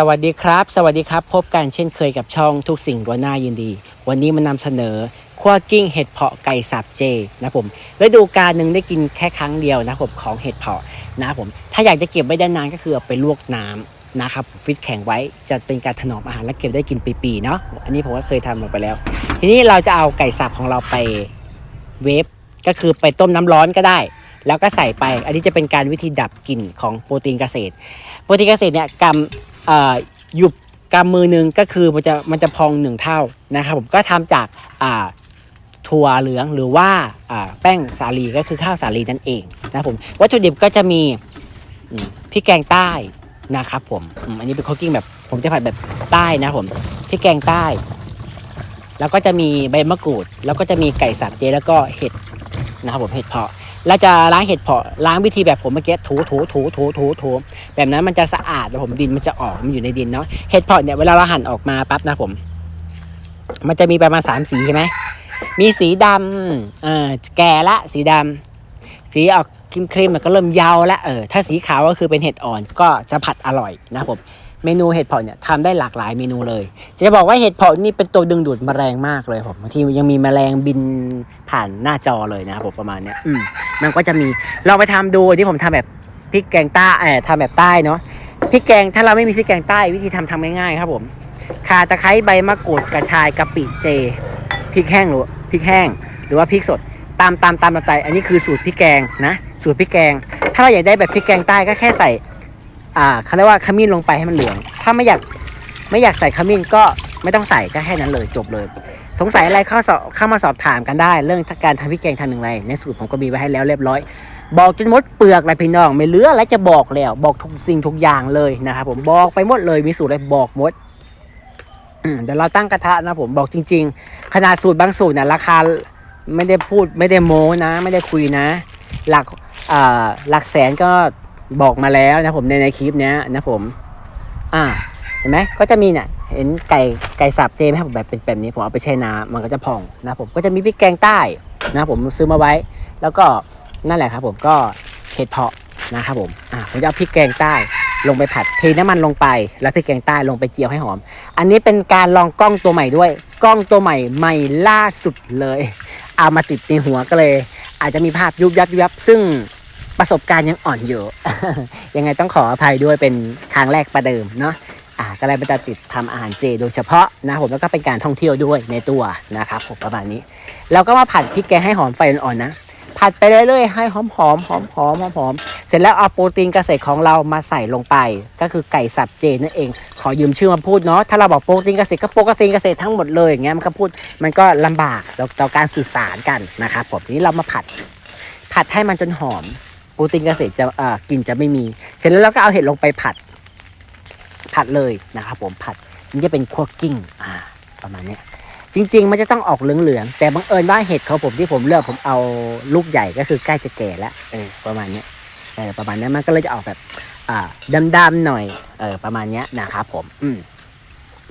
สวัสดีครับ สวัสดีครับ พบกันเช่นเคยกับช่องทุกสิ่งล้วหน้ายินดี วันนี้มานำเสนอคั่วกิ้งเห็ดเพาะไก่สับเจนะผมฤดูกาลหนึ่งได้กินแค่ครั้งเดียวนะผมของเห็ดเพาะนะผมถ้าอยากจะเก็บไว้ได้นานก็คือเอาไปลวกน้ำนะครับฟิตแข็งไว้จะเป็นการถนอมอาหารและเก็บได้กินปีๆเนาะอันนี้ผมก็เคยทำลงไปแล้ว ทีนี้เราจะเอาไก่สับของเราไปเวฟก็คือไปต้มน้ำร้อนก็ได้ แล้วก็ใส่ไป อันนี้จะเป็นการวิธีดับกลิ่นของโปรตีนเกษตร โปรตีนเกษตรเนี่ยกำ หยุบกำมือหนึ่งก็คือมันจะมันจะพองหนึ่งเท่านะครับผมก็ทำจากถั่วเหลืองหรือว่าแป้งสาลีก็คือข้าวสาลีนั่นเองนะผมวัตถุดิบก็จะมีพริกแกงใต้นะครับผมอันนี้เป็นคุกกิ้งแบบ ผมจะผัดแบบใต้นะผมพริกแกงใต้ แล้วก็จะมีใบมะกรูด แล้วก็จะมีไก่สับเจแล้วก็เห็ดนะครับผมเห็ดเพาะ แล้วจะล้างเห็ดเพาะล้างวิธีแบบผมเมื่อกี้ถูถูถูถูถูถูแบบนั้นมันจะสะอาดแล้วผมดินมันจะออกมันอยู่ในดินเนาะเห็ดเพาะเนี่ยเวลาเราหั่นออกมาปั๊บนะผม มันจะมีประมาณสามสีใช่ไหมมีสีดำเออแก่ละ สีดำสีออกครีมๆมันก็เริ่มเยาว์ละเออถ้าสีขาวก็คือเป็นเห็ดอ่อนก็จะผัดอร่อยนะครับผม เมนูเห็ดเผาะเนี่ยทำได้หลากหลายเมนูเลย จะบอกว่าเห็ดเผาะนี่เป็นตัวดึงดูดแมลงมากเลยผมบางทียังมีแมลงบินผ่านหน้าจอเลยนะครับผมประมาณเนี้ยอืมมันก็จะมีลองไปทำดูที่ผมทำแบบพริกแกงใต้เออทำแบบใต้เนาะพริกแกงถ้าเราไม่มีพริกแกงใต้วิธีทำทำง่ายๆครับผมข่าตะไคร้ใบมะกรูดกระชายกะปิเจพริกแห้งหรือพริกแห้ง หรือว่าพริกสดตามตามตามตามไปอันนี้คือสูตรพริกแกงนะ สูตรพริกแกง ถ้าเราอยากได้แบบพริกแกงใต้ก็แค่ใส่ อ่าเขาเรียกว่าขมิ้นลงไปให้มันเหลือง ถ้าไม่อยากไม่อยากใส่ขมิ้นก็ไม่ต้องใส่ก็แค่นั้นเลยจบเลย สงสัยอะไรเข้าสอบเข้ามาสอบถามกันได้ เรื่องการทำพริกแกงทำอย่างไร ในสูตรผมก็มีไว้ให้แล้วเรียบร้อย บอกจนหมดเปลือกเลยพี่น้อง ไม่เหลืออะไรจะบอกแล้ว บอกทุกสิ่งทุกอย่างเลยนะครับผมบอกไปหมดเลยมีสูตรอะไรบอกหมดเดี๋ยวเราตั้งกระทะนะผมบอกจริง ๆ ขนาดสูตรบางสูตรเนี่ยราคาไม่ได้พูดไม่ได้โม้นะ ไม่ได้คุยนะ หลักหลักแสนก็ บอกมาแล้วนะผมในในคลิปเนี้ยนะผม อ่า เห็นไหมก็จะมีเนี่ยเห็นไก่ไก่สับเจไหมครับแบบเป็นแบบนี้ผมเอาไปแช่น้ำมันก็จะพองนะผมก็จะมีพริกแกงใต้นะผมซื้อมาไว้ แล้วก็นั่นแหละครับ ผมก็เห็ดเพาะนะครับผมอ่าผมจะเอาพริกแกงใต้ลงไปผัดเทน้ำมันลงไป แล้วพริกแกงใต้ลงไปเจียวให้หอม อันนี้เป็นการลองกล้องตัวใหม่ด้วย กล้องตัวใหม่ใหม่ล่าสุดเลย เอามาติดในหัวก็เลย อาจจะมีภาพยุบยับยุบยับซึ่ง ประสบการณ์ยังอ่อนอยู่ ยังไงต้องขออภัยด้วยเป็นครั้งแรกประเดิมเนาะอ่าก็เลยมาจะติดทำอาหารเจโดยเฉพาะนะผมแล้วก็เป็นการท่องเที่ยวด้วยในตัวนะครับผมประมาณนี้ เราก็มาผัดพริกแกงให้หอมไฟอ่อนๆนะผัดไปเรื่อยๆให้หอมๆหอมหอมหอมหอมเสร็จแล้วเอาโปรตีนเกษตรของเรามาใส่ลงไป ก็คือไก่สับเจนั่นเอง ขอยืมชื่อมาพูดเนาะถ้าเราบอกโปรตีนเกษตรก็โปรตีนเกษตรทั้งหมดเลยอย่างเงี้ยมันก็พูดมันก็ลำบากต่อการสื่อสารกันนะครับผมทีนี้เรามาผัด ผัดให้มันจนหอม ปรตีนเกษตรจะอ่ากลิ่นจะไม่มี เสร็จแล้วเราก็เอาเห็ดลงไปผัด ผัดเลยนะครับผมผัดมันจะเป็นคั่วกิ้งอ่า ประมาณเนี้ยจริง ๆ มันจะต้องออกเหลืองๆแต่บังเอิญว่าเห็ดของผมที่ผมเลือกผมเอาลูกใหญ่ก็คือใกล้จะแก่แล้วเออประมาณเนี้ยเออประมาณนี้มันก็เลยจะออกแบบ อ่าดำๆหน่อยเออประมาณเนี้ยนะครับผม อืม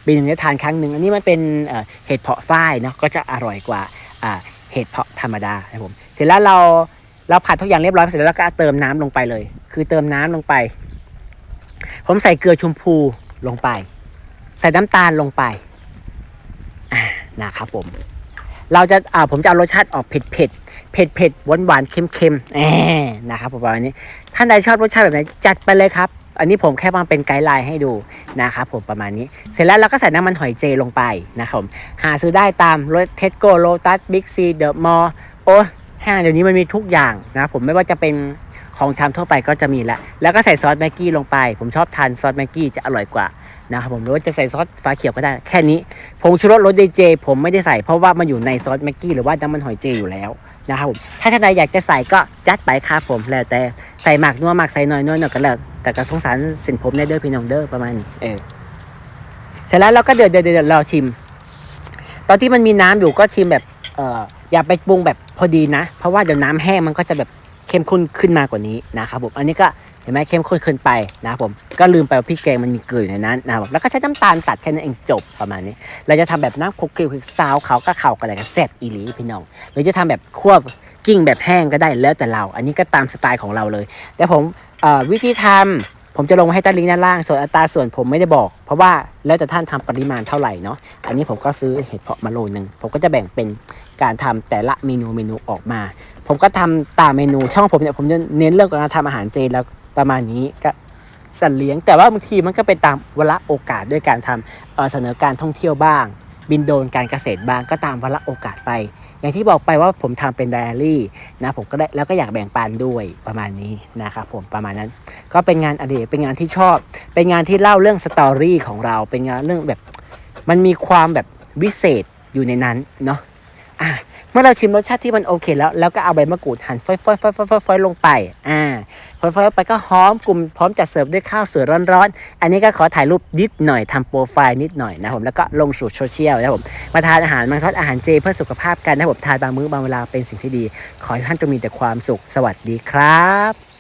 ปีหนึ่งจะทานครั้งหนึ่งอันนี้มันเป็นเห็ดเพาะฝ้ายเนาะก็จะอร่อยกว่าเห็ดเพาะธรรมดาครับผม เสร็จแล้วเรา เราผัดทุกอย่างเรียบร้อยเสร็จแล้วเราก็เติมน้ำลงไปเลย คือเติมน้ำลงไป ผมใส่เกลือชมพูลงไป ใส่น้ำตาลลงไปนะครับผม เราจะอ่าผมจะเอารสชาติออกเผ็ดเผ็ดเผ็ดเผ็ดหวานหวานเค็มเค็มแหมนะครับผมประมาณนี้ ท่านใดชอบรสชาติแบบไหนจัดไปเลยครับ อันนี้ผมแค่มาเป็นไกด์ไลน์ให้ดูนะครับผมประมาณนี้ เสร็จแล้วเราก็ใส่น้ำมันหอยเจลงไปนะครับผมหาซื้อได้ตามรถเทสโก้โลตัสบิ๊กซีเดอะมอลโอ้ ห้างเดี๋ยวนี้มันมีทุกอย่างนะผมไม่ว่าจะเป็นของชามทั่วไปก็จะมีแล้วแล้วก็ใส่ซอสแม็กกี้ลงไป ผมชอบทานซอสแม็กกี้จะอร่อยกว่านะครับผมหรือว่าจะใส่ซอสฟ้าเขียวก็ได้แค่นี้ผงชูรสรสเดเจผมไม่ได้ใส่เพราะว่ามันอยู่ในซอสแม็กกี้หรือว่าน้ำมันหอยเจอยู่แล้วนะครับผมถ้าท่านใดอยากจะใส่ก็จัดไปครับผมแล้วแต่ใส่หมักนัวหมักใส่น้อยนัวหน่อยก็แล้วแต่ก็สงสารสินผมในเด้อพี่น้องเด้อประมาณนี้เออเสร็จแล้วเราก็เดือดเดือดเดือดเราชิม ตอนที่มันมีน้ำอยู่ก็ชิมแบบเออ อย่าไปปรุงแบบพอดีนะ เพราะว่าเดี๋ยวน้ำแห้งมันก็จะแบบเข้มข้นขึ้นมากว่านี้นะครับผมอันนี้ก็เห็นไหมเข้มข้นขึ้นไปนะครับผมก็ลืมไปว่าพริกแกงมันมีเกลืออยู่ในนั้นนะครับแล้วก็ใช้น้ำตาลตัดแค่นั้นเองจบประมาณนี้ เราจะทำแบบน้ำคุกคลิกคลิกซาวเขาก็เข่ากันอะไรก็แซ่บอีหลีพี่น้องหรือจะทำแบบควบกิ้งแบบแห้งก็ได้แล้วแต่เรา อันนี้ก็ตามสไตล์ของเราเลย แต่ผมวิธีท ผมจะลงไว้ให้ใต้ลิงก์ด้านล่าง ส่วนอัตราส่วนผมไม่ได้บอก เพราะว่าแล้วแต่ท่านทำปริมาณเท่าไหร่เนาะ อันนี้ผมก็ซื้อเห็ดเพาะมาโลนึง ผมก็จะแบ่งเป็นการทำแต่ละเมนูเมนูออกมา ผมก็ทำตามเมนู ช่องผมเนี่ยผมจะเน้นเรื่องการทำอาหารเจแล้วประมาณนี้ก็สัตว์เลี้ยง แต่ว่าบางทีมันก็เป็นตามเวลาโอกาสด้วยการทำเเสนอการท่องเที่ยวบ้าง บินโดรนการเกษตรบ้างก็ตามเวลาโอกาสไป อย่างที่บอกไปว่าผมทำเป็นไดอารี่นะผมก็ได้แล้วก็อยากแบ่งปันด้วยประมาณนี้นะครับผมประมาณนั้น ก็เป็นงานอดิเรกเป็นงานที่ชอบ เป็นงานที่เล่าเรื่องสตอรี่ของเรา เป็นงานเรื่องแบบมันมีความแบบวิเศษอยู่ในนั้นเนาะ มื่อเราชิมรสชาติที่มันโอเคแล้วแล้วก็เอาใบมะกรูดหั่นฟอยๆๆๆๆๆลงไป อ่าฟอยๆไปก็หอมกลุ่มพร้อมจัดเสิร์ฟด้วยข้าวสวยร้อนๆ อันนี้ก็ขอถ่ายรูปนิดหน่อยทำโปรไฟล์นิดหน่อยนะผมแล้วก็ลงสู่โซเชียลนะผมมาทานอาหารมังทอดอาหารเจเพื่อสุขภาพกันนะครับผมทานบางมื้อบางเวลาเป็นสิ่งที่ดี ขอให้ท่านจงมีแต่ความสุขสวัสดีครับ